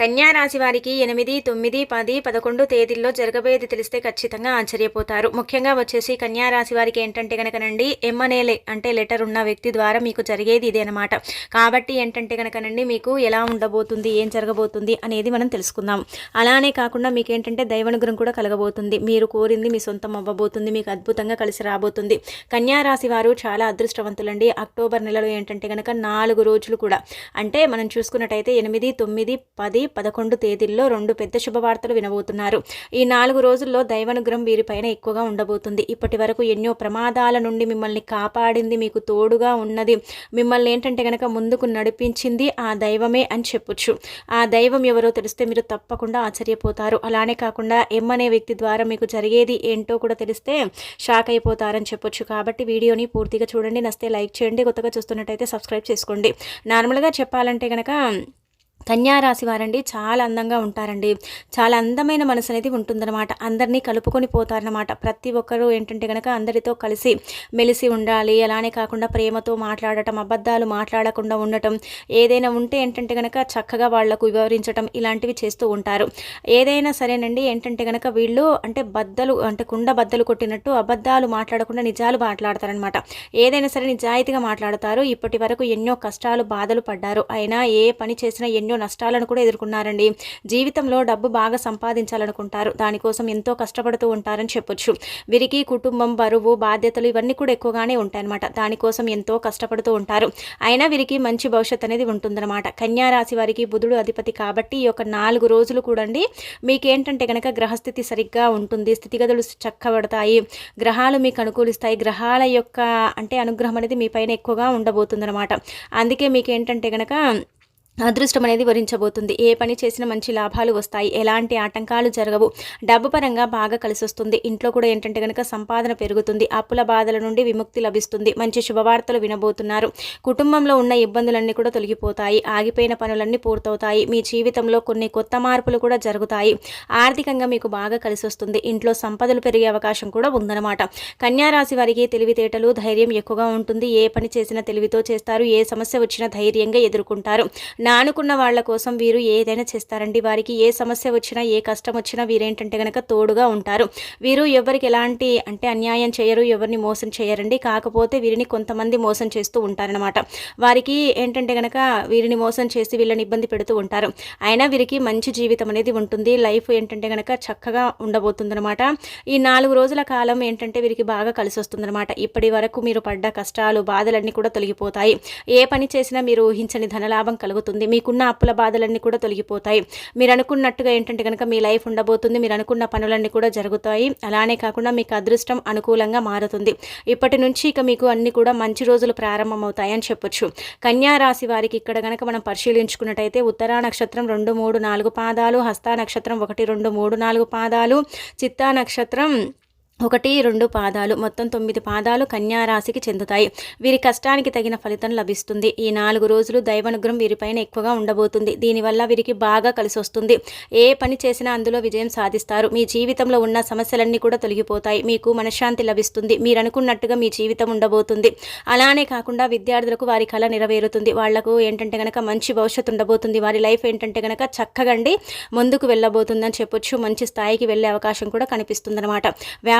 కన్యా రాశి వారికి ఎనిమిది తొమ్మిది పది పదకొండు తేదీల్లో జరగబోయేది తెలిస్తే ఖచ్చితంగా ఆశ్చర్యపోతారు. ముఖ్యంగా వచ్చేసి కన్యా రాశి వారికి ఏంటంటే కనుకనండి ఎమ్మనేలే అంటే లెటర్ ఉన్న వ్యక్తి ద్వారా మీకు జరిగేది ఇదే అనమాట కాబట్టి ఏంటంటే కనుకనండి మీకు ఎలా ఉండబోతుంది ఏం జరగబోతుంది అనేది మనం తెలుసుకుందాం. అలానే కాకుండా మీకు ఏంటంటే దైవనుగ్రహం కూడా కలగబోతుంది. మీరు కోరింది మీ సొంతం అవ్వబోతుంది మీకు అద్భుతంగా కలిసి రాబోతుంది. కన్యా రాశి వారు చాలా అదృష్టవంతులండి. అక్టోబర్ నెలలో ఏంటంటే కనుక నాలుగు రోజులు కూడా అంటే మనం చూసుకున్నట్టయితే ఎనిమిది తొమ్మిది పది పదకొండు తేదీల్లో రెండు పెద్ద శుభవార్తలు వినబోతున్నారు. ఈ నాలుగు రోజుల్లో దైవానుగ్రహం వీరిపైన ఎక్కువగా ఉండబోతుంది. ఇప్పటి వరకు ఎన్నో ప్రమాదాల నుండి మిమ్మల్ని కాపాడింది మీకు తోడుగా ఉన్నది మిమ్మల్ని ఏంటంటే కనుక ముందుకు నడిపించింది ఆ దైవమే అని చెప్పొచ్చు. ఆ దైవం ఎవరో తెలిస్తే మీరు తప్పకుండా ఆశ్చర్యపోతారు. అలానే కాకుండా ఎం అనే వ్యక్తి ద్వారా మీకు జరిగేది ఏంటో కూడా తెలిస్తే షాక్ అయిపోతారని చెప్పొచ్చు. కాబట్టి వీడియోని పూర్తిగా చూడండి. నస్తే లైక్ చేయండి. కొత్తగా చూస్తున్నట్టయితే సబ్స్క్రైబ్ చేసుకోండి. నార్మల్గా చెప్పాలంటే కనుక కన్యారాశి వారండి చాలా అందంగా ఉంటారండి. చాలా అందమైన మనసు అనేది ఉంటుందన్నమాట. అందరినీ కలుపుకొని పోతారనమాట ప్రతి ఒక్కరూ ఏంటంటే కనుక అందరితో కలిసి మెలిసి ఉండాలి. అలానే కాకుండా ప్రేమతో మాట్లాడటం అబద్ధాలు మాట్లాడకుండా ఉండటం ఏదైనా ఉంటే ఏంటంటే కనుక చక్కగా వాళ్ళకు వివరించటం ఇలాంటివి చేస్తూ ఉంటారు. ఏదైనా సరేనండి ఏంటంటే కనుక వీళ్ళు అంటే బద్దలు అంటే కుండ బద్దలు కొట్టినట్టు అబద్ధాలు మాట్లాడకుండా నిజాలు మాట్లాడతారనమాట ఏదైనా సరే నిజాయితీగా మాట్లాడతారు. ఇప్పటి వరకు ఎన్నో కష్టాలు బాధలు పడ్డారు. అయినా ఏ పని చేసినా ఎన్నో నష్టాలను కూడా ఎదుర్కొన్నారండి. జీవితంలో డబ్బు బాగా సంపాదించాలనుకుంటారు. దానికోసం ఎంతో కష్టపడుతూ ఉంటారని చెప్పొచ్చు. వీరికి కుటుంబం బరువు బాధ్యతలు ఇవన్నీ కూడా ఎక్కువగానే ఉంటాయన్నమాట. దానికోసం ఎంతో కష్టపడుతూ ఉంటారు. అయినా వీరికి మంచి భవిష్యత్ అనేది ఉంటుందన్నమాట. కన్యా రాశి వారికి బుధుడు అధిపతి కాబట్టి ఈ యొక్క నాలుగు రోజులు కూడండి మీకేంటంటే కనుక గ్రహస్థితి సరిగ్గా ఉంటుంది. స్థితిగతులు చక్కబడతాయి. గ్రహాలు మీకు అనుకూలిస్తాయి. గ్రహాల యొక్క అంటే అనుగ్రహం అనేది మీ పైన ఎక్కువగా ఉండబోతుందన్నమాట. అందుకే మీకు ఏంటంటే కనుక అదృష్టం అనేది వరించబోతుంది. ఏ పని చేసినా మంచి లాభాలు వస్తాయి. ఎలాంటి ఆటంకాలు జరగవు. డబ్బు పరంగా బాగా కలిసి వస్తుంది ఇంట్లో కూడా ఏంటంటే కనుక సంపాదన పెరుగుతుంది. అప్పుల బాధల నుండి విముక్తి లభిస్తుంది. మంచి శుభవార్తలు వినబోతున్నారు. కుటుంబంలో ఉన్న ఇబ్బందులన్నీ కూడా తొలగిపోతాయి. ఆగిపోయిన పనులన్నీ పూర్తవుతాయి. మీ జీవితంలో కొన్ని కొత్త మార్పులు కూడా జరుగుతాయి. ఆర్థికంగా మీకు బాగా కలిసి వస్తుంది ఇంట్లో సంపదలు పెరిగే అవకాశం కూడా ఉందన్నమాట. కన్యారాశి వారికి తెలివితేటలు ధైర్యం ఎక్కువగా ఉంటుంది. ఏ పని చేసినా తెలివితో చేస్తారు. ఏ సమస్య వచ్చినా ధైర్యంగా ఎదుర్కొంటారు. నానుకున్న వాళ్ళ కోసం వీరు ఏదైనా చేస్తారండి. వారికి ఏ సమస్య వచ్చినా ఏ కష్టం వచ్చినా వీరేంటంటే కనుక తోడుగా ఉంటారు. వీరు ఎవరికి ఎలాంటి అంటే అన్యాయం చేయరు ఎవరిని మోసం చేయరండి. కాకపోతే వీరిని కొంతమంది మోసం చేస్తూ ఉంటారనమాట వారికి ఏంటంటే కనుక వీరిని మోసం చేసి వీళ్ళని ఇబ్బంది పెడుతూ ఉంటారు. అయినా వీరికి మంచి జీవితం అనేది ఉంటుంది. లైఫ్ ఏంటంటే కనుక చక్కగా ఉండబోతుందనమాట ఈ నాలుగు రోజుల కాలం ఏంటంటే వీరికి బాగా కలిసి వస్తుందనమాట ఇప్పటి వరకు మీరు పడ్డ కష్టాలు బాధలన్నీ కూడా తొలగిపోతాయి. ఏ పని చేసినా మీరు ఊహించని ధనలాభం కలుగుతుంది. ఉంటుంది మీకున్న అప్పుల బాధలన్నీ కూడా తొలగిపోతాయి. మీరు అనుకున్నట్టుగా ఏంటంటే కనుక మీ లైఫ్ ఉండబోతుంది. మీరు అనుకున్న పనులన్నీ కూడా జరుగుతాయి. అలానే కాకుండా మీకు అదృష్టం అనుకూలంగా మారుతుంది. ఇప్పటి నుంచి ఇక మీకు అన్ని కూడా మంచి రోజులు ప్రారంభమవుతాయని చెప్పొచ్చు. కన్యారాశి వారికి ఇక్కడ కనుక మనం పరిశీలించుకున్నట్టయితే ఉత్తరా నక్షత్రం రెండు మూడు నాలుగు పాదాలు హస్తా నక్షత్రం ఒకటి రెండు మూడు నాలుగు పాదాలు చిత్తా నక్షత్రం ఒకటి రెండు పాదాలు మొత్తం తొమ్మిది పాదాలు కన్యారాశికి చెందుతాయి. వీరి కష్టానికి తగిన ఫలితం లభిస్తుంది. ఈ నాలుగు రోజులు దైవానుగ్రహం వీరిపైన ఎక్కువగా ఉండబోతుంది. దీనివల్ల వీరికి బాగా కలిసి వస్తుంది ఏ పని చేసినా అందులో విజయం సాధిస్తారు. మీ జీవితంలో ఉన్న సమస్యలన్నీ కూడా తొలగిపోతాయి. మీకు మనశ్శాంతి లభిస్తుంది. మీరు అనుకున్నట్టుగా మీ జీవితం ఉండబోతుంది. అలానే కాకుండా విద్యార్థులకు వారి కళ నెరవేరుతుంది. వాళ్ళకు ఏంటంటే కనుక మంచి భవిష్యత్తు ఉండబోతుంది. వారి లైఫ్ ఏంటంటే కనుక చక్కగండి ముందుకు వెళ్ళబోతుందని చెప్పొచ్చు. మంచి స్థాయికి వెళ్ళే అవకాశం కూడా కనిపిస్తుంది అనమాట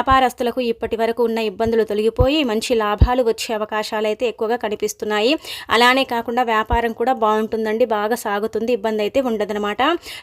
వ్యాపారస్తులకు ఇప్పటి వరకు ఉన్న ఇబ్బందులు తొలగిపోయి మంచి లాభాలు వచ్చే అవకాశాలు అయితే ఎక్కువగా కనిపిస్తున్నాయి. అలానే కాకుండా వ్యాపారం కూడా బాగుంటుందండి. బాగా సాగుతుంది. ఇబ్బంది అయితే ఉండదనమాట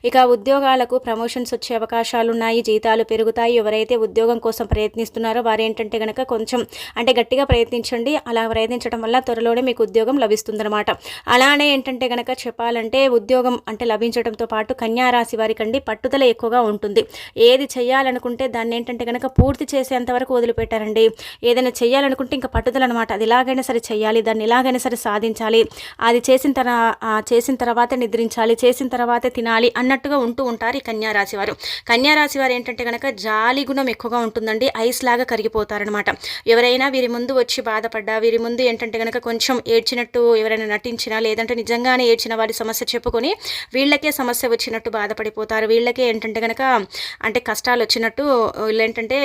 ఇక ఉద్యోగాలకు ప్రమోషన్స్ వచ్చే అవకాశాలు ఉన్నాయి జీతాలు పెరుగుతాయి. ఎవరైతే ఉద్యోగం కోసం ప్రయత్నిస్తున్నారో వారు ఏంటంటే కనుక కొంచెం అంటే గట్టిగా ప్రయత్నించండి. అలా ప్రయత్నించడం వల్ల త్వరలోనే మీకు ఉద్యోగం లభిస్తుందనమాట అలానే ఏంటంటే కనుక చెప్పాలంటే ఉద్యోగం అంటే లభించడంతో పాటు కన్యారాశి వారికండి పట్టుదల ఎక్కువగా ఉంటుంది. ఏది చేయాలనుకుంటే దాన్ని ఏంటంటే కనుక పూర్తి చేసేంత వరకు వదిలిపెట్టారండి. ఏదైనా చేయాలనుకుంటే ఇంకా పట్టుదల అనమాట అది ఎలాగైనా సరే చేయాలి దాన్ని ఎలాగైనా సరే సాధించాలి. అది చేసిన తర్వాత చేసిన తర్వాతే నిద్రించాలి చేసిన తర్వాతే తినాలి అన్నట్టుగా ఉంటూ ఉంటారు ఈ కన్యారాశి వారు కన్యారాశి వారు ఏంటంటే కనుక జాలి గుణం ఎక్కువగా ఉంటుందండి. ఐస్ లాగా కరిగిపోతారనమాట. ఎవరైనా వీరి ముందు వచ్చి బాధపడ్డా వీరి ముందు ఏంటంటే కనుక కొంచెం ఏడ్చినట్టు ఎవరైనా నటించినా లేదంటే నిజంగానే ఏడ్చిన వారి సమస్య చెప్పుకొని వీళ్ళకే సమస్య వచ్చినట్టు బాధపడిపోతారు. వీళ్ళకే ఏంటంటే కనుక అంటే కష్టాలు వచ్చినట్టు వీళ్ళు ఏంటంటే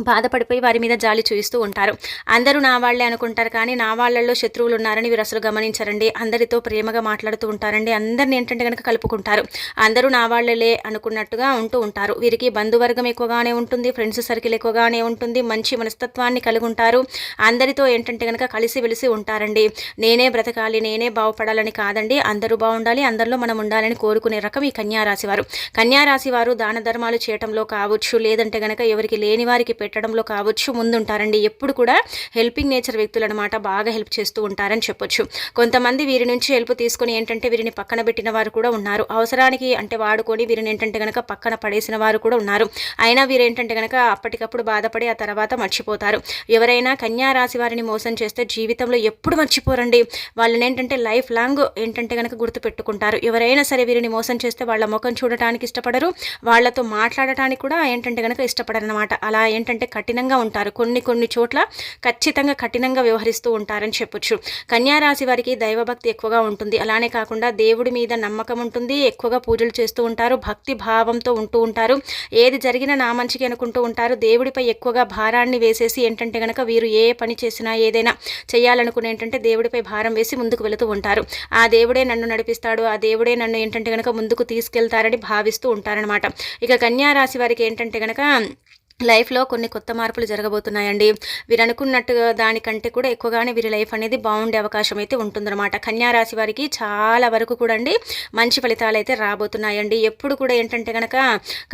బాధపడిపోయి వారి మీద జాలి చూయిస్తూ ఉంటారు. అందరూ నా వాళ్ళే అనుకుంటారు కానీ నా వాళ్ళల్లో శత్రువులు ఉన్నారని వీరు అసలు గమనించరండి. అందరితో ప్రేమగా మాట్లాడుతూ ఉంటారండి. అందరిని ఏంటంటే కనుక కలుపుకుంటారు. అందరూ నా వాళ్ళలే అనుకున్నట్టుగా ఉంటూ ఉంటారు. వీరికి బంధువర్గం ఎక్కువగానే ఉంటుంది. ఫ్రెండ్స్ సర్కిల్ ఎక్కువగానే ఉంటుంది. మంచి మనస్తత్వాన్ని కలిగి ఉంటారు. అందరితో ఏంటంటే కనుక కలిసి వెలిసి ఉంటారండి. నేనే బ్రతకాలి నేనే బాగుపడాలని కాదండి. అందరూ బాగుండాలి అందరిలో మనం ఉండాలని కోరుకునే రకం ఈ కన్యారాశి వారు. కన్యారాశి వారు దాన ధర్మాలు చేయటంలో కావచ్చు లేదంటే కనుక ఎవరికి లేని వారికి పెట్టడంలో కావచ్చు ముందుంటారండి. ఎప్పుడు కూడా హెల్పింగ్ నేచర్ వ్యక్తులు అనమాట బాగా హెల్ప్ చేస్తూ ఉంటారని చెప్పొచ్చు. కొంతమంది వీరి నుంచి హెల్ప్ తీసుకొని ఏంటంటే వీరిని పక్కన పెట్టిన వారు కూడా ఉన్నారు. అవసరానికి అంటే వాడుకొని వీరిని ఏంటంటే కనుక పక్కన పడేసిన వారు కూడా ఉన్నారు. అయినా వీరు ఏంటంటే కనుక అప్పటికప్పుడు బాధపడి ఆ తర్వాత మర్చిపోతారు. ఎవరైనా కన్యా రాశి వారిని మోసం చేస్తే జీవితంలో ఎప్పుడు మర్చిపోరండి. వాళ్ళని ఏంటంటే లైఫ్ లాంగ్ ఏంటంటే కనుక గుర్తుపెట్టుకుంటారు ఎవరైనా సరే వీరిని మోసం చేస్తే వాళ్ళ ముఖం చూడటానికి ఇష్టపడరు. వాళ్ళతో మాట్లాడటానికి కూడా ఏంటంటే కనుక ఇష్టపడరు అనమాట అలా ఏంటంటే ఏంటంటే కఠినంగా ఉంటారు. కొన్ని కొన్ని చోట్ల ఖచ్చితంగా కఠినంగా వ్యవహరిస్తూ ఉంటారని చెప్పొచ్చు. కన్యారాశి వారికి దైవభక్తి ఎక్కువగా ఉంటుంది. అలానే కాకుండా దేవుడి మీద నమ్మకం ఉంటుంది. ఎక్కువగా పూజలు చేస్తూ ఉంటారు. భక్తి భావంతో ఉంటూ ఉంటారు. ఏది జరిగినా నా మంచికి అనుకుంటూ ఉంటారు. దేవుడిపై ఎక్కువగా భారాన్ని వేసేసి ఏంటంటే కనుక వీరు ఏ పని చేసినా ఏదైనా చేయాలనుకుని ఏంటంటే దేవుడిపై భారం వేసి ముందుకు వెళుతూ ఉంటారు. ఆ దేవుడే నన్ను నడిపిస్తాడు. ఆ దేవుడే నన్ను ఏంటంటే కనుక ముందుకు తీసుకెళ్తారని భావిస్తూ ఉంటారనమాట ఇక కన్యారాశి వారికి ఏంటంటే కనుక లైఫ్లో కొన్ని కొత్త మార్పులు జరగబోతున్నాయండి. వీరు అనుకున్నట్టుగా దానికంటే కూడా ఎక్కువగానే వీరి లైఫ్ అనేది బాగుండే అవకాశం అయితే ఉంటుందన్నమాట. కన్యారాశి వారికి చాలా వరకు కూడా అండి మంచి ఫలితాలు అయితే రాబోతున్నాయండి. ఎప్పుడు కూడా ఏంటంటే కనుక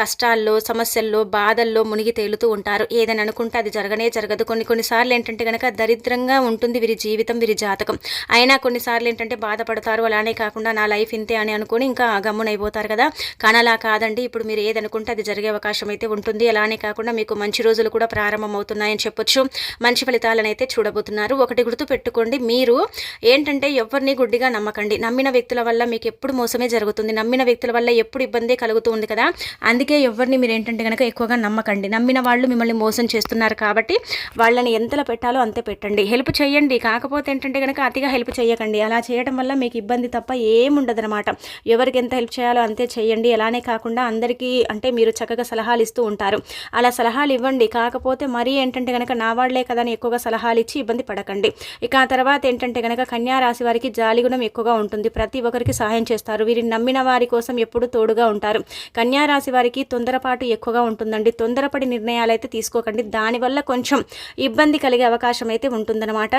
కష్టాల్లో సమస్యల్లో బాధల్లో మునిగి తేలుతూ ఉంటారు. ఏదని అనుకుంటే అది జరగనే జరగదు. కొన్ని కొన్నిసార్లు ఏంటంటే కనుక దరిద్రంగా ఉంటుంది వీరి జీవితం వీరి జాతకం. అయినా కొన్నిసార్లు ఏంటంటే బాధపడతారు. అలానే కాకుండా నా లైఫ్ ఇంతే అని అనుకుని ఇంకా గమ్మునైపోతారు కదా. కానీ అలా కాదండి. ఇప్పుడు మీరు ఏదనుకుంటే అది జరిగే అవకాశం అయితే ఉంటుంది. అలానే కాకుండా మీకు మంచి రోజులు కూడా ప్రారంభమవుతున్నాయని చెప్పొచ్చు. మంచి ఫలితాలను అయితే చూడబోతున్నారు. ఒకటి గుర్తు పెట్టుకోండి మీరు ఏంటంటే ఎవరిని గుడ్డిగా నమ్మకండి. నమ్మిన వ్యక్తుల వల్ల మీకు ఎప్పుడు మోసమే జరుగుతుంది. నమ్మిన వ్యక్తుల వల్ల ఎప్పుడు ఇబ్బంది కలుగుతూ ఉంది కదా? అందుకే ఎవరిని మీరు ఏంటంటే కనుక ఎక్కువగా నమ్మకండి. నమ్మిన వాళ్ళు మిమ్మల్ని మోసం చేస్తున్నారు కాబట్టి వాళ్ళని ఎంతలో పెట్టాలో అంతే పెట్టండి. హెల్ప్ చేయండి. కాకపోతే ఏంటంటే కనుక అతిగా హెల్ప్ చేయకండి. అలా చేయడం వల్ల మీకు ఇబ్బంది తప్ప ఏముండదు అనమాట ఎవరికి ఎంత హెల్ప్ చేయాలో అంతే చేయండి. అలానే కాకుండా అందరికీ అంటే మీరు చక్కగా సలహాలు ఇస్తూ ఉంటారు. అలా సలహాలు ఇవ్వండి కాకపోతే మరీ ఏంటంటే కనుక నా వాళ్ళే కదా అని ఎక్కువగా సలహాలు ఇచ్చి ఇబ్బంది పడకండి. ఇక ఆ తర్వాత ఏంటంటే కనుక కన్యా రాశి వారికి జాలిగుణం ఎక్కువగా ఉంటుంది. ప్రతి ఒక్కరికి సహాయం చేస్తారు. వీరిని నమ్మిన వారి కోసం ఎప్పుడు తోడుగా ఉంటారు. కన్యా రాశి వారికి తొందరపాటు ఎక్కువగా ఉంటుందండి. తొందరపడి నిర్ణయాలు అయితే తీసుకోకండి. దానివల్ల కొంచెం ఇబ్బంది కలిగే అవకాశం అయితే ఉంటుందన్నమాట.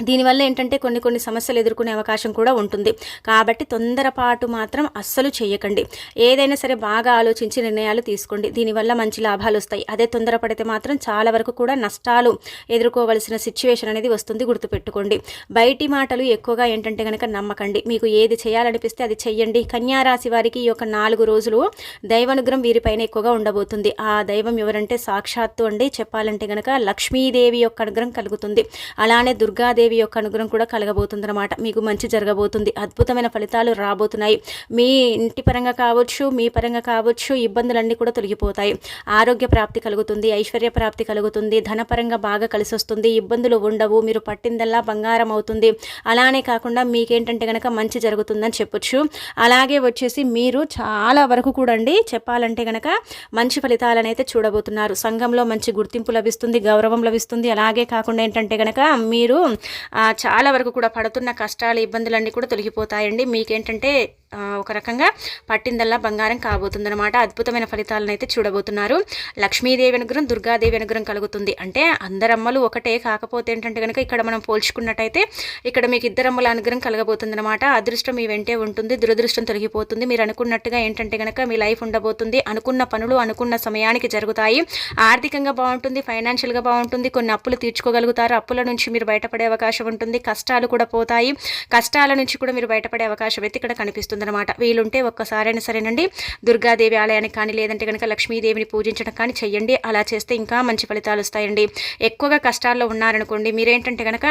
దీనివల్ల ఏంటంటే కొన్ని కొన్ని సమస్యలు ఎదుర్కొనే అవకాశం కూడా ఉంటుంది. కాబట్టి తొందరపాటు మాత్రం అస్సలు చేయకండి ఏదైనా సరే బాగా ఆలోచించి నిర్ణయాలు తీసుకోండి. దీనివల్ల మంచి లాభాలు వస్తాయి. అదే తొందరపడితే మాత్రం చాలా వరకు కూడా నష్టాలు ఎదుర్కోవలసిన సిచ్యువేషన్ అనేది వస్తుంది. గుర్తుపెట్టుకోండి. బయటి మాటలు ఎక్కువగా ఏంటంటే కనుక నమ్మకండి. మీకు ఏది చేయాలనిపిస్తే అది చెయ్యండి. కన్యారాశి వారికి ఈ యొక్క నాలుగు రోజులు దైవానుగ్రహం వీరిపైన ఎక్కువగా ఉండబోతుంది. ఆ దైవం ఎవరంటే సాక్షాత్తు అండి. చెప్పాలంటే కనుక లక్ష్మీదేవి యొక్క అనుగ్రహం కలుగుతుంది. అలానే దుర్గాదేవి దేవి యొక్క అనుగ్రహం కూడా కలగబోతుందన్నమాట. మీకు మంచి జరగబోతుంది. అద్భుతమైన ఫలితాలు రాబోతున్నాయి. మీ ఇంటి పరంగా కావచ్చు మీ పరంగా కావచ్చు ఇబ్బందులన్నీ కూడా తొలగిపోతాయి. ఆరోగ్య ప్రాప్తి కలుగుతుంది ఐశ్వర్య ప్రాప్తి కలుగుతుంది ధనపరంగా బాగా కలిసి వస్తుంది ఇబ్బందులు ఉండవు మీరు పట్టిందల్లా బంగారం అవుతుంది. అలానే కాకుండా మీకేంటంటే కనుక మంచి జరుగుతుందని చెప్పొచ్చు. అలాగే వచ్చేసి మీరు చాలా వరకు కూడా అండి చెప్పాలంటే కనుక మంచి ఫలితాలను అయితే చూడబోతున్నారు. సంఘంలో మంచి గుర్తింపు లభిస్తుంది గౌరవం లభిస్తుంది. అలాగే కాకుండా ఏంటంటే కనుక మీరు చాలా వరకు కూడా పడుతున్న కష్టాలు ఇబ్బందులన్నీ కూడా తొలగిపోతాయండి. మీకేంటంటే ఒక రకంగా పట్టిందల్లా బంగారం కాబోతుందన్నమాట. అద్భుతమైన ఫలితాలను అయితే చూడబోతున్నారు. లక్ష్మీదేవి అనుగ్రహం దుర్గాదేవి అనుగ్రహం కలుగుతుంది. అంటే అందరమ్మలు ఒకటే కాకపోతే ఏంటంటే కనుక ఇక్కడ మనం పోల్చుకున్నట్టయితే ఇక్కడ మీకు ఇద్దరమ్మల అనుగ్రహం కలగబోతుందన్నమాట. అదృష్టం మీ వెంటే ఉంటుంది దురదృష్టం తొలగిపోతుంది. మీరు అనుకున్నట్టుగా ఏంటంటే కనుక మీ లైఫ్ ఉండబోతుంది. అనుకున్న పనులు అనుకున్న సమయానికి జరుగుతాయి. ఆర్థికంగా బాగుంటుంది ఫైనాన్షియల్గా బాగుంటుంది. కొన్ని అప్పులు తీర్చుకోగలుగుతారు. అప్పుల నుంచి మీరు బయటపడే అవకాశం ఉంటుంది. కష్టాలు కూడా పోతాయి. కష్టాల నుంచి కూడా మీరు బయటపడే అవకాశం అయితే ఇక్కడ కనిపిస్తుంది. వస్తుందన్నమాట వీలుంటే ఒక్కసారైనా సరేనండి. దుర్గాదేవి ఆలయానికి కానీ లేదంటే కనుక లక్ష్మీదేవిని పూజించడం కానీ చెయ్యండి. అలా చేస్తే ఇంకా మంచి ఫలితాలు వస్తాయండి. ఎక్కువగా కష్టాల్లో ఉన్నారనుకోండి మీరేంటంటే కనుక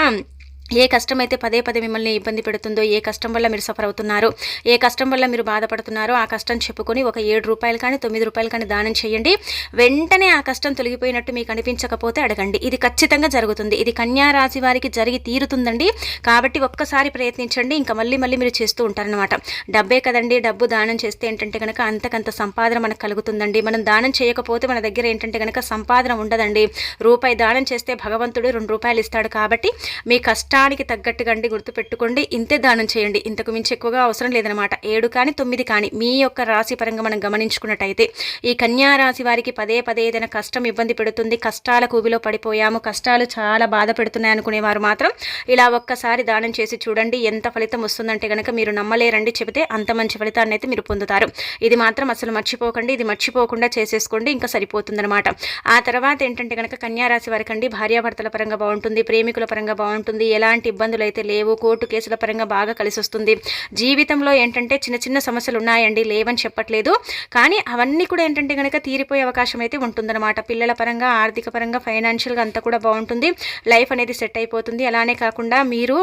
ఏ కష్టం అయితే పదే పదే మిమ్మల్ని ఇబ్బంది పెడుతుందో ఏ కష్టం వల్ల మీరు సఫర్ అవుతున్నారో ఏ కష్టం వల్ల మీరు బాధపడుతున్నారో ఆ కష్టం చెప్పుకొని ఒక ఏడు రూపాయలు కానీ తొమ్మిది రూపాయలు కానీ దానం చేయండి. వెంటనే ఆ కష్టం తొలగిపోయినట్టు మీకు అనిపించకపోతే అడగండి. ఇది ఖచ్చితంగా జరుగుతుంది. ఇది కన్యారాశి వారికి జరిగి తీరుతుందండి. కాబట్టి ఒక్కసారి ప్రయత్నించండి. ఇంకా మళ్ళీ మళ్ళీ మీరు చేస్తూ ఉంటారనమాట డబ్బే కదండి. డబ్బు దానం చేస్తే ఏంటంటే కనుక అంతకంత సంపాదన మనకు కలుగుతుందండి. మనం దానం చేయకపోతే మన దగ్గర ఏంటంటే కనుక సంపాదన ఉండదండి. రూపాయి దానం చేస్తే భగవంతుడు రెండు రూపాయలు ఇస్తాడు కాబట్టి మీ కష్టం కష్టానికి తగ్గట్టుగా అండి గుర్తుపెట్టుకోండి. ఇంతే దానం చేయండి. ఇంతకు మించి ఎక్కువగా అవసరం లేదనమాట ఏడు కానీ తొమ్మిది కానీ మీ యొక్క రాశి పరంగా మనం గమనించుకున్నట్టయితే ఈ కన్యా రాశి వారికి పదే పదే ఏదైనా కష్టం ఇబ్బంది పెడుతుంది. కష్టాల కూబిలో పడిపోయాము. కష్టాలు చాలా బాధ పెడుతున్నాయి అనుకునేవారు మాత్రం ఇలా ఒక్కసారి దానం చేసి చూడండి. ఎంత ఫలితం వస్తుందంటే కనుక మీరు నమ్మలేరండి. చెబితే అంత మంచి ఫలితాన్ని అయితే మీరు పొందుతారు. ఇది మాత్రం అసలు మర్చిపోకండి. ఇది మర్చిపోకుండా చేసేసుకోండి. ఇంకా సరిపోతుందన్నమాట. ఆ తర్వాత ఏంటంటే కనుక కన్యారాశి వారికి అండి భార్యాభర్తల పరంగా బాగుంటుంది. ప్రేమికుల పరంగా బాగుంటుంది. ఎలా ఎలాంటి ఇబ్బందులు అయితే లేవు. కోర్టు కేసుల పరంగా బాగా కలిసి వస్తుంది. జీవితంలో ఏంటంటే చిన్న చిన్న సమస్యలు ఉన్నాయండి. లేవని చెప్పట్లేదు. కానీ అవన్నీ కూడా ఏంటంటే కనుక తీరిపోయే అవకాశం అయితే ఉంటుందన్నమాట. పిల్లల పరంగా ఆర్థిక పరంగా ఫైనాన్షియల్గా అంతా కూడా బాగుంటుంది. లైఫ్ అనేది సెట్ అయిపోతుంది. అలానే కాకుండా మీరు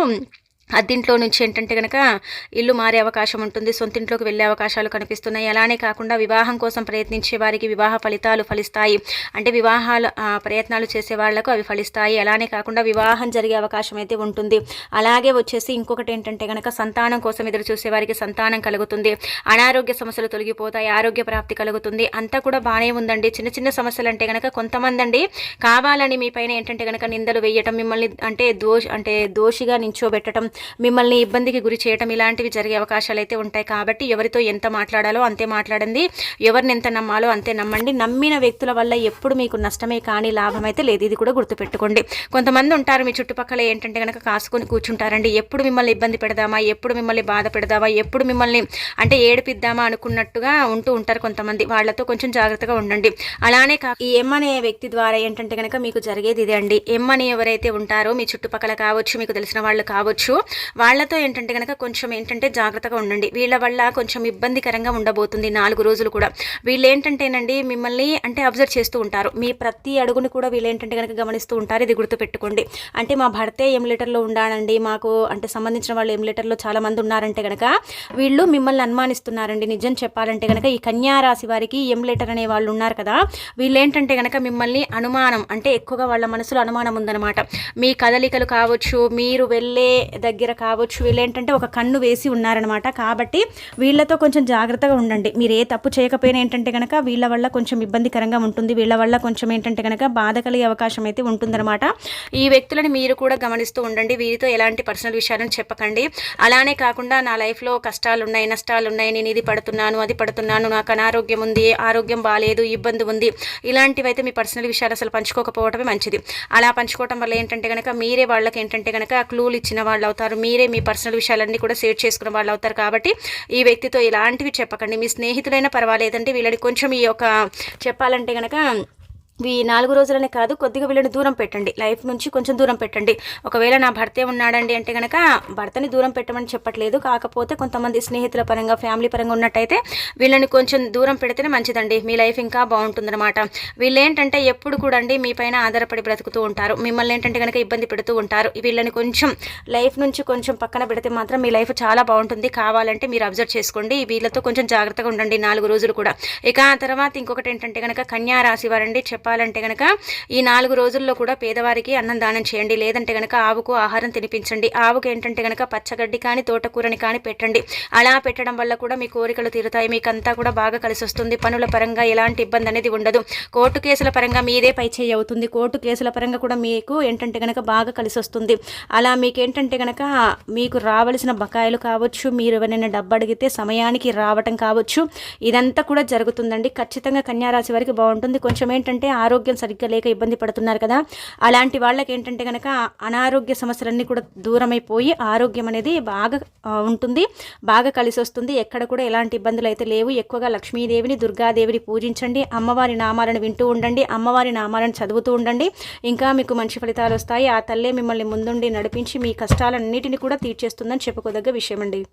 అద్దింట్లో నుంచి ఏంటంటే కనుక ఇల్లు మారే అవకాశం ఉంటుంది సొంతింట్లోకి వెళ్ళే అవకాశాలు కనిపిస్తున్నాయి. అలానే కాకుండా వివాహం కోసం ప్రయత్నించే వారికి వివాహ ఫలితాలు ఫలిస్తాయి. అంటే వివాహాలు ప్రయత్నాలు చేసే వాళ్ళకు అవి ఫలిస్తాయి. అలానే కాకుండా వివాహం జరిగే అవకాశం అయితే ఉంటుంది. అలాగే వచ్చేసి ఇంకొకటి ఏంటంటే కనుక సంతానం కోసం ఎదురు చూసే వారికి సంతానం కలుగుతుంది. అనారోగ్య సమస్యలు తొలగిపోతాయి ఆరోగ్య ప్రాప్తి కలుగుతుంది. అంతా కూడా బాగానే ఉందండి. చిన్న చిన్న సమస్యలు అంటే కనుక కొంతమంది అండి కావాలని మీ పైన ఏంటంటే కనుక నిందలు వేయటం మిమ్మల్ని అంటే దోష అంటే దోషిగా నించోబెట్టడం మిమ్మల్ని ఇబ్బందికి గురి చేయటం ఇలాంటివి జరిగే అవకాశాలు అయితే ఉంటాయి. కాబట్టి ఎవరితో ఎంత మాట్లాడాలో అంతే మాట్లాడండి. ఎవరిని ఎంత నమ్మాలో అంతే నమ్మండి. నమ్మిన వ్యక్తుల వల్ల ఎప్పుడు మీకు నష్టమే కానీ లాభం అయితే లేదు. ఇది కూడా గుర్తుపెట్టుకోండి. కొంతమంది ఉంటారు మీ చుట్టుపక్కల ఏంటంటే కనుక కాసుకొని కూర్చుంటారండి. ఎప్పుడు మిమ్మల్ని ఇబ్బంది పెడదామా? ఎప్పుడు మిమ్మల్ని బాధ పెడదామా? ఎప్పుడు మిమ్మల్ని అంటే ఏడిపిద్దామా అనుకున్నట్టుగా ఉంటూ ఉంటారు కొంతమంది. వాళ్ళతో కొంచెం జాగ్రత్తగా ఉండండి. అలానే కా ఈ ఎమ్ అనే వ్యక్తి ద్వారా ఏంటంటే కనుక మీకు జరిగేది ఇదే అండి. ఎమ్ అని ఎవరైతే ఉంటారో మీ చుట్టుపక్కల కావచ్చు మీకు తెలిసిన వాళ్ళు కావచ్చు వాళ్ళతో ఏంటంటే కనుక కొంచెం ఏంటంటే జాగ్రత్తగా ఉండండి. వీళ్ళ వల్ల కొంచెం ఇబ్బందికరంగా ఉండబోతుంది నాలుగు రోజులు కూడా. వీళ్ళు ఏంటంటేనండి మిమ్మల్ని అంటే అబ్జర్వ్ చేస్తూ ఉంటారు. మీ ప్రతి అడుగుని కూడా వీళ్ళు ఏంటంటే కనుక గమనిస్తూ ఉంటారు. ఇది గుర్తుపెట్టుకోండి. అంటే మా భర్తే ఏం లీటర్లో ఉండాలండి? మాకు అంటే సంబంధించిన వాళ్ళు ఎం లీటర్లో చాలా మంది ఉన్నారంటే కనుక వీళ్ళు మిమ్మల్ని అనుమానిస్తున్నారండి. నిజం చెప్పాలంటే కనుక ఈ కన్యా రాశి వారికి ఎం లీటర్ అనే వాళ్ళు ఉన్నారు కదా వీళ్ళు ఏంటంటే కనుక మిమ్మల్ని అనుమానం అంటే ఎక్కువగా వాళ్ళ మనసులో అనుమానం ఉందన్నమాట. మీ కదలికలు కావచ్చు మీరు వెళ్ళే దగ్గర దగ్గర కావచ్చు వీళ్ళు ఏంటంటే ఒక కన్ను వేసి ఉన్నారనమాట కాబట్టి వీళ్ళతో కొంచెం జాగ్రత్తగా ఉండండి. మీరు ఏ తప్పు చేయకపోయినా ఏంటంటే కనుక వీళ్ళ వల్ల కొంచెం ఇబ్బందికరంగా ఉంటుంది. వీళ్ళ వల్ల కొంచెం ఏంటంటే కనుక బాధ కలిగే అవకాశం అయితే ఉంటుందన్నమాట. ఈ వ్యక్తులను మీరు కూడా గమనిస్తూ ఉండండి. వీరితో ఎలాంటి పర్సనల్ విషయాలను చెప్పకండి. అలానే కాకుండా నా లైఫ్లో కష్టాలు ఉన్నాయి నష్టాలు ఉన్నాయి నేను ఇది పడుతున్నాను అది పడుతున్నాను నాకు అనారోగ్యం ఉంది ఆరోగ్యం బాగాలేదు ఇబ్బంది ఉంది. ఇలాంటివైతే మీ పర్సనల్ విషయాలు అసలు పంచుకోకపోవటమే మంచిది. అలా పంచుకోవటం వల్ల ఏంటంటే కనుక మీరే వాళ్ళకి ఏంటంటే కనుక క్లూలు ఇచ్చిన వాళ్ళు అవుతారు అవుతారు మీరే మీ పర్సనల్ విషయాలన్నీ కూడా షేర్ చేసుకున్న వాళ్ళు అవుతారు కాబట్టి ఈ వ్యక్తితో ఇలాంటివి చెప్పకండి. మీ స్నేహితులైనా పర్వాలేదంటే వీళ్ళని కొంచెం ఈ యొక్క చెప్పాలంటే కనుక ఈ నాలుగు రోజులనే కాదు కొద్దిగా వీళ్ళని దూరం పెట్టండి. లైఫ్ నుంచి కొంచెం దూరం పెట్టండి. ఒకవేళ నా భర్తే ఉన్నాడండి అంటే కనుక భర్తని దూరం పెట్టమని చెప్పట్లేదు. కాకపోతే కొంతమంది స్నేహితుల పరంగా ఫ్యామిలీ పరంగా ఉన్నట్టయితే వీళ్ళని కొంచెం దూరం పెడితేనే మంచిదండి. మీ లైఫ్ ఇంకా బాగుంటుందన్నమాట. వీళ్ళు ఏంటంటే ఎప్పుడు కూడా అండి మీ పైన ఆధారపడి బ్రతుకుతూ ఉంటారు. మిమ్మల్ని ఏంటంటే కనుక ఇబ్బంది పెడుతూ ఉంటారు. వీళ్ళని కొంచెం లైఫ్ నుంచి కొంచెం పక్కన పెడితే మాత్రం మీ లైఫ్ చాలా బాగుంటుంది. కావాలంటే మీరు అబ్జర్వ్ చేసుకోండి. వీళ్ళతో కొంచెం జాగ్రత్తగా ఉండండి నాలుగు రోజులు కూడా. ఇక ఆ తర్వాత ఇంకొకటి ఏంటంటే కనుక కన్యా రాశి వారండి. చెప్పాలంటే కనుక ఈ నాలుగు రోజుల్లో కూడా పేదవారికి అన్నం దానం చేయండి. లేదంటే కనుక ఆవుకు ఆహారం తినిపించండి. ఆవుకు ఏంటంటే కనుక పచ్చగడ్డి కానీ తోటకూరని కానీ పెట్టండి. అలా పెట్టడం వల్ల కూడా మీ కోరికలు తీరుతాయి. మీకంతా కూడా బాగా కలిసి వస్తుంది పనుల పరంగా ఎలాంటి ఇబ్బంది అనేది ఉండదు. కోర్టు కేసుల పరంగా మీదే పైచేయి అవుతుంది. కోర్టు కేసుల పరంగా కూడా మీకు ఏంటంటే కనుక బాగా కలిసి వస్తుంది అలా మీకు ఏంటంటే కనుక మీకు రావలసిన బకాయిలు కావచ్చు మీరు ఎవరైనా డబ్బు అడిగితే సమయానికి రావటం కావచ్చు. ఇదంతా కూడా జరుగుతుందండి. ఖచ్చితంగా కన్యారాశి వారికి బాగుంటుంది. కొంచెం ఏంటంటే ఆరోగ్యం సరిగ్గా లేక ఇబ్బంది పడుతున్నారు కదా. అలాంటి వాళ్ళకి ఏంటంటే కనుక అనారోగ్య సమస్యలన్నీ కూడా దూరమైపోయి ఆరోగ్యం అనేది బాగా ఉంటుంది బాగా కలిసి వస్తుంది. ఎక్కడ కూడా ఎలాంటి ఇబ్బందులు అయితే లేవు. ఎక్కువగా లక్ష్మీదేవిని దుర్గాదేవిని పూజించండి. అమ్మవారి నామాలను వింటూ ఉండండి. అమ్మవారి నామాలను చదువుతూ ఉండండి. ఇంకా మీకు మంచి ఫలితాలు వస్తాయి. ఆ తల్లే మిమ్మల్ని ముందుండి నడిపించి మీ కష్టాలన్నిటిని కూడా తీర్చేస్తుందని చెప్పుకోదగ్గ విషయం అండి